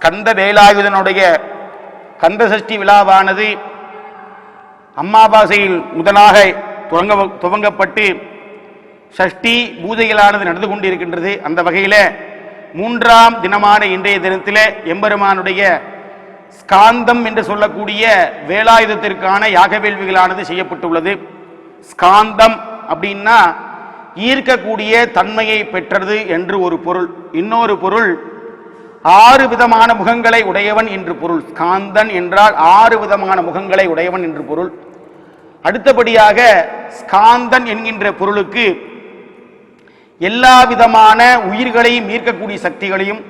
ஸ்கந்த வேலாயுதனுடைய கந்த சஷ்டி விழாவானது அம்மாவாசையில் முதலாக துவங்க துவங்கப்பட்டு சஷ்டி பூஜைகளானது நடந்து கொண்டிருக்கின்றது. அந்த வகையில் மூன்றாம் தினமான இன்றைய தினத்தில் எம்பெருமானுடைய ஸ்காந்தம் என்று சொல்லக்கூடிய வேலாயுதத்திற்கான யாக வேள்விகளானது செய்யப்பட்டுள்ளது. ஸ்காந்தம் அப்படின்னா ஈர்க்கக்கூடிய தன்மையை பெற்றது என்று ஒரு பொருள். இன்னொரு பொருள் ஆறு விதமான முகங்களை உடையவன் என்று பொருள். ஸ்காந்தன் என்றால் ஆறு விதமான முகங்களை உடையவன் என்று பொருள். அடுத்தபடியாக ஸ்காந்தன் என்கின்ற பொருளுக்கு எல்லா விதமான உயிர்களையும் ஈர்க்கக்கூடிய சக்திகளையும்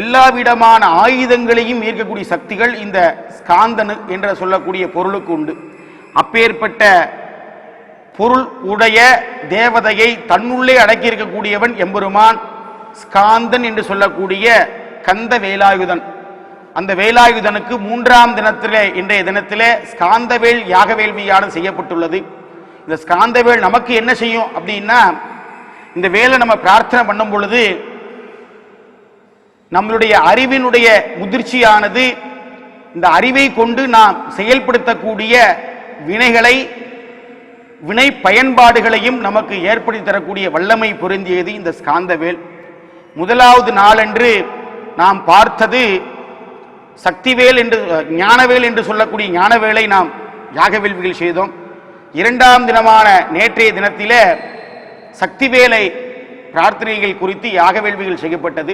எல்லா விதமான ஆயுதங்களையும் ஈர்க்கக்கூடிய சக்திகள் இந்த ஸ்காந்தனு என்று சொல்லக்கூடிய பொருளுக்கு உண்டு. அப்பேற்பட்ட பொருள் உடைய தேவதையை தன்னுள்ளே அடக்கி இருக்கக்கூடியவன் எம்பெருமான். ஸ்காந்தன் என்று சொல்லக்கூடிய கந்த வேலாயுதன். அந்த வேலாயுதனுக்கு மூன்றாம் தினத்திலே இன்றைய தினத்திலே ஸ்காந்தவேல் யாக வேள்வியானது செய்யப்பட்டுள்ளது. இந்த ஸ்காந்தவேல் நமக்கு என்ன செய்யும் அப்படின்னா இந்த வேலை நம்ம பிரார்த்தனை பண்ணும் பொழுது நம்மளுடைய அறிவினுடைய முதிர்ச்சியானது இந்த அறிவை கொண்டு நாம் செயல்படுத்தக்கூடிய வினைகளை வினை பயன்பாடுகளையும் நமக்கு ஏற்படுத்தி தரக்கூடிய வல்லமை பொருந்தியது இந்த ஸ்காந்தவேல். முதலாவது நாளன்று நாம் பார்த்தது சக்திவேல் என்று ஞானவேல் என்று சொல்லக்கூடிய ஞானவேலை நாம் யாக வேள்விகள் செய்தோம். இரண்டாம் தினமான நேற்றைய தினத்தில சக்திவேலை பிரார்த்தனைகள் குறித்து யாக வேள்விகள் செய்யப்பட்டது.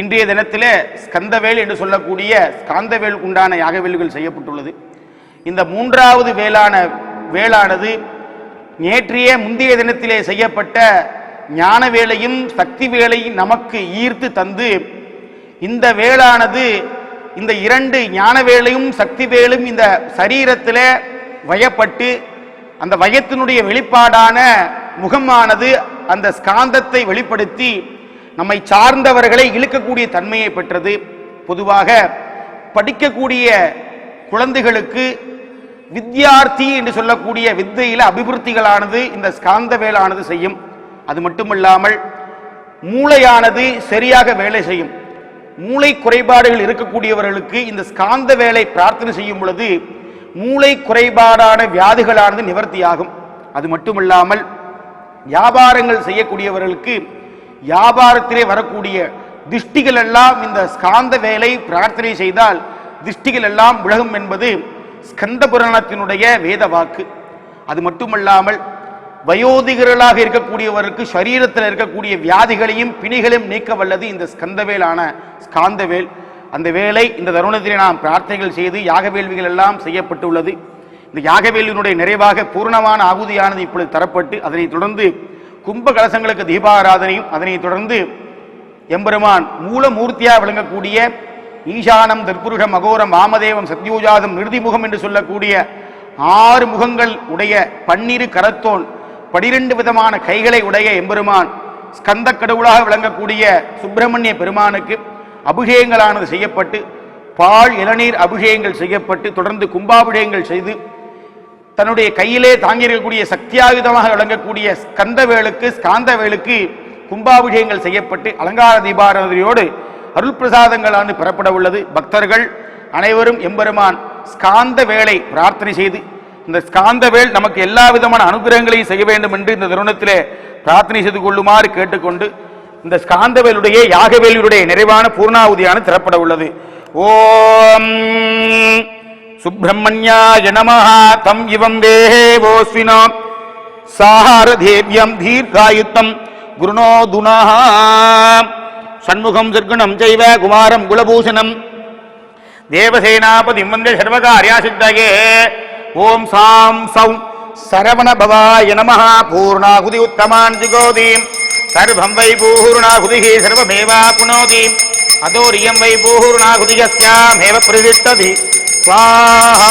இன்றைய தினத்தில் ஸ்கந்தவேல் என்று சொல்லக்கூடிய ஸ்காந்தவேல் உண்டான யாக வேள்விகள் செய்யப்பட்டுள்ளது. இந்த மூன்றாவது வேளான வேளானது நேற்றைய முந்தைய தினத்திலே செய்யப்பட்ட ஞான வேலையும் சக்தி வேலையும் நமக்கு ஈர்த்து தந்து இந்த வேளானது இந்த இரண்டு ஞான வேலையும் சக்தி வேலும் இந்த சரீரத்தில் வயப்பட்டு அந்த வயத்தினுடைய வெளிப்பாடான முகமானது அந்த ஸ்காந்தத்தை வெளிப்படுத்தி நம்மை சார்ந்தவர்களை இழுக்கக்கூடிய தன்மையை பெற்றது. பொதுவாக படிக்கக்கூடிய குழந்தைகளுக்கு வித்யார்த்தி என்று சொல்லக்கூடிய வித்தையில அபிவிருத்திகளானது இந்த ஸ்காந்த வேலானது செய்யும். அது மட்டுமல்லாமல் மூளையானது சரியாக வேலை செய்யும். மூளை குறைபாடுகள் இருக்கக்கூடியவர்களுக்கு இந்த ஸ்காந்த வேலை பிரார்த்தனை செய்யும் பொழுது மூளை குறைபாடான வியாதிகளானது நிவர்த்தியாகும். அது மட்டுமல்லாமல் வியாபாரங்கள் செய்யக்கூடியவர்களுக்கு வியாபாரத்திலே வரக்கூடிய திஷ்டிகள் எல்லாம் இந்த ஸ்காந்த வேலை பிரார்த்தனை செய்தால் திஷ்டிகள் எல்லாம் விலகும் என்பது ஸ்கந்த புராணத்தினுடைய வேத வாக்கு. அது மட்டுமல்லாமல் வயோதிகர்களாக இருக்கக்கூடியவருக்கு சரீரத்தில் இருக்கக்கூடிய வியாதிகளையும் பிணிகளையும் நீக்க வல்லது இந்த ஸ்கந்தவேலான ஸ்காந்தவேல். அந்த வேலை இந்த தருணத்திலே நாம் பிரார்த்தனைகள் செய்து யாக வேள்விகள் எல்லாம் செய்யப்பட்டுள்ளது. இந்த யாகவேலினுடைய நிறைவாக பூர்ணமான ஆகுதியானது இப்பொழுது தரப்பட்டு அதனைத் தொடர்ந்து கும்ப கலசங்களுக்கு தீபாராதனையும் அதனைத் தொடர்ந்து எம்பெருமான் மூலமூர்த்தியாக விளங்கக்கூடிய ஈசானம் தற்புருஷம் அகோரம் வாமதேவம் சத்யோஜாதம் நிருதிமுகம் என்று சொல்லக்கூடிய ஆறு முகங்கள் உடைய பன்னிரு கரத்தோன் பனிரெண்டு விதமான கைகளை உடைய எம்பெருமான் ஸ்கந்த கடவுளாக விளங்கக்கூடிய சுப்பிரமணிய பெருமானுக்கு அபிஷேகங்களானது செய்யப்பட்டு பால் இளநீர் அபிஷேகங்கள் செய்யப்பட்டு தொடர்ந்து கும்பாபிஷேகங்கள் செய்து தன்னுடைய கையிலே தாங்கியிருக்கக்கூடிய சக்தியாயுதமாக விளங்கக்கூடிய ஸ்கந்தவேலுக்கு ஸ்காந்தவேலுக்கு கும்பாபிஷேகங்கள் செய்யப்பட்டு அலங்கார தீபாரதியோடு அருள் பிரசாதங்களான பெறப்பட உள்ளது பக்தர்கள் அனைவரும் எம்பெருமான் ஸ்காந்த வேலை பிரார்த்தனை செய்து இந்த ஸ்காந்தவேல் நமக்கு எல்லா விதமான அனுகிரகங்களையும் செய்ய வேண்டும் என்று இந்த தருணத்திலே பிரார்த்தனை செய்து கொள்ளுமாறு கேட்டுக்கொண்டு இந்த ஸ்காந்தவேலுடைய யாகவேலியுடைய நிறைவான பூர்ணாவுதியான திறப்பட உள்ளது. ஓம் சுப்பிரமணியாய நமஹா. தம் இவம் ஓஸ்வினா. சாரதேவியம் தீர்காயுத்தம் குருணோதுனः சண்முகம் சர்க்குணம் செய்வ குமாரம் குலபூஷணம். தேவசேனாபதி வந்தே ఓం సాం సౌం. శరవణ భవాయ నమ. పూర్ణాహుతి ఉత్తమాన్ జిగోది. సర్వం వై పూర్ణాహుతి సర్వమేవాప్నోతి అదో రియం వై పూర్ణాహుతి యస్యామేవ ప్రతిష్టది స్వాహా.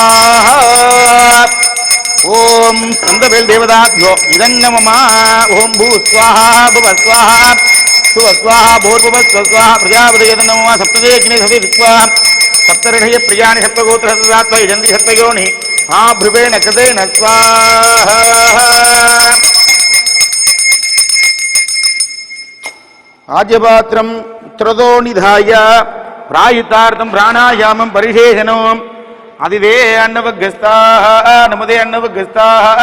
ఓం సందబేల్ దేవదాభ్యో ఇదం నమ ఓం భూ స్వాహా భువ స్వాహా. శుభ స్వాహ భూర్భువ స్వస్వాహ ప్రజాపతి నమ సప్తదేగ్ని సతి విశ్వాహ సప్తరిషయ ప్రియాణి సప్తగోత్ర సప్తాత్వ ఇదంతి సప్తయోని பிருவேண கிருதேன ஸ்வாஹா ஆஜபாத்திரம் உத்திரதோ நிதாய பிராயுத்தார்த்தம் பிராணாயாமம் பரிசேஷனம் அதிதே அன்னவகஸ்தாக நமதே அன்னவகஸ்தாக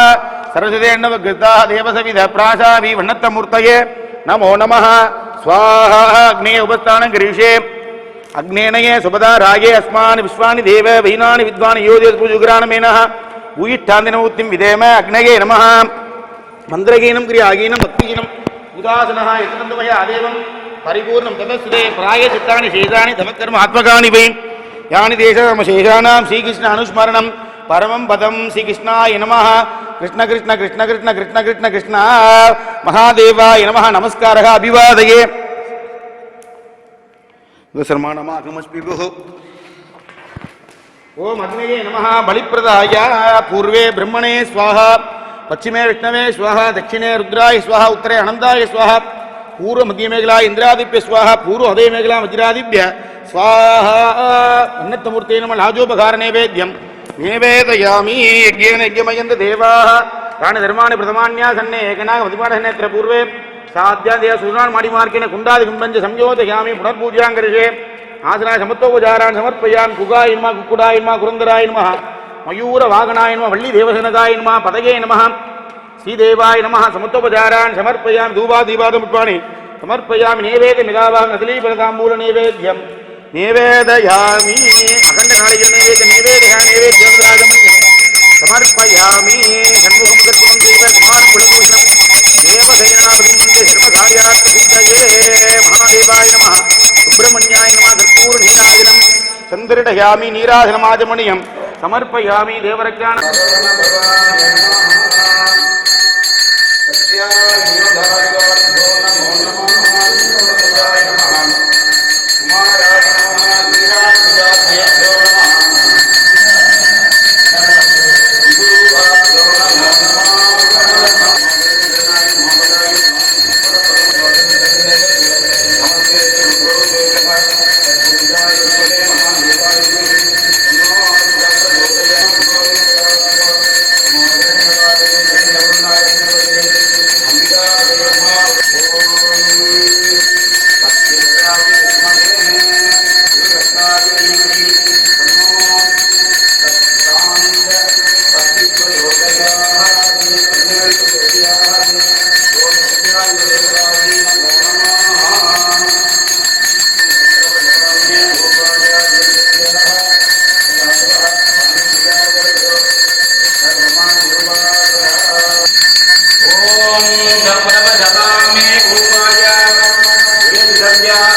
சரஸ்வதே அன்னவகஸ்தாக தேவசவித பிராசாவி வண்ணத்தமூர்த்தயே. நமோ நம ஸ்வாஹா. அக்னே உபஸ்தானம் கிரீஷே அக்னேனயே சுபதா ராகே அஸ்மான் விஸ்வானி தேவ வைனானி வித்வான் யோதியுகிரானமேன உயிஷ்டாந்தினமூர்த்திம் விதேம அக்னகே நம மந்திரகீனம் கிரியாகீனம் பக்திகீனம் உதாசனா எத்தனந்தமய அதேவம் பரிபூர்ணம் ததஸ்தே பிராய சித்தானி சேதானி தமக்கர்ம ஆத்மகானி வை. யானி தேசம சேஷானாம் ஸ்ரீகிருஷ்ண அனுஸ்மரணம். பரமம் பதம் ஸ்ரீகிருஷ்ணாய நமः கிருஷ்ண கிருஷ்ண கிருஷ்ண கிருஷ்ண கிருஷ்ண கிருஷ்ண. கிருஷ்ணா மகாதேவாய நமः நமஸ்காரः அபிவாதையே. ಸರ್ಮಾಣಮಾಗಮಸ್ಮಿಭುಃ ಓಂ ಅಗ್ನೇ ನಮಃ, ಬಲಿಪ್ರದಾಯ, ಪೂರ್ವೇ ಬ್ರಹ್ಮಣೇ ಸ್ವಾಹ, ಪಶ್ಚಿಮೇ ವಿಷ್ಣವೇ ಸ್ವಾಹ, ದಕ್ಷಿಣೇ ರುದ್ರಾಯ ಸ್ವಾಹ, ಉತ್ತರೇ ಅನಂದಾಯ ಸ್ವಾಹ, ಪೂರ್ವ ಮಧ್ಯ ಮೇಘಲ ಇಂದ್ರಾದಿಭ್ಯ ಸ್ವಾಹ, ಪೂರ್ವ ಹೃದಯ ಮೇಘಲ ಮಧ್ರಾದಿಭ್ಯ ಸ್ವಾಹ ಅನ್ನತ್ತಮೂರ್ತಿ ನಮ್ಮ ಲಾಜೋಪಕಾರ ನೈವೇದ್ಯಂ ನೈವೇದಯಾಮಿ ಯಜ್ಞೇನ ಯಜ್ಞಮಯಂದ ದೇವಾ ಪ್ರಾಣಧರ್ಮಾಣಿ ಪ್ರಥಮಾನ್ಯಾಸನ್ನೇ ಏಕನಾಗ ಮಧುಪಾಠ ನೇತ್ರ ಪೂರ್ವೇ. தான தர்மாணி பிரதமான்யா சன்னே ஏகநாக மதிபாடநேத்திர பூர்வே சாத்தியாதய சுனான் மாடிமார்க்கின குண்டாதி கும்பஞ்ச சம்யோதயாமி புனர்பூஜாங்கரிஷே ஆசனாய சமத்துவபுஜாரான் சமர்ப்பயான் குகாயின்மா குக்குடாயின்மா குருந்தராயின்மா மயூர வாகனாயின்மா வள்ளி தேவசனகாயின்மா பதகே நம ஸ்ரீதேவாய நம சமத்துவபுஜாரான் சமர்ப்பயாமி தூபா தீபாதமுட்பாணி சமர்ப்பயாமி நேவேத மிகாவாக நதிலீபலதாம்பூல நைவேத்யம் நேவேதயாமி அகண்ட நாளையில் நைவேத நேவேதயா நேவேத்யம் ராஜமன்யம் சமர்ப்பயாமி சண்முகம் கற்பகம் செய்வ குமாரம் குலபூஷணம் வந்தே சர்வகாரியார்த்த சித்தயே மகாதேவாய நம சுப்பிரமணியாய நம கற்பூர நீராஜனம் சந்திரிடயாமி நீராஜனமாஜமணியம் சமர்ப்பயாமி தேவரஜான ஆனந்தாதேவ கல்வினாதி kerja.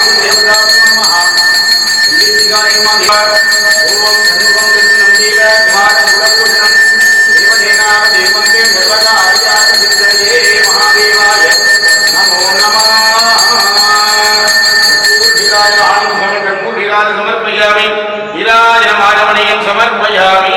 عليها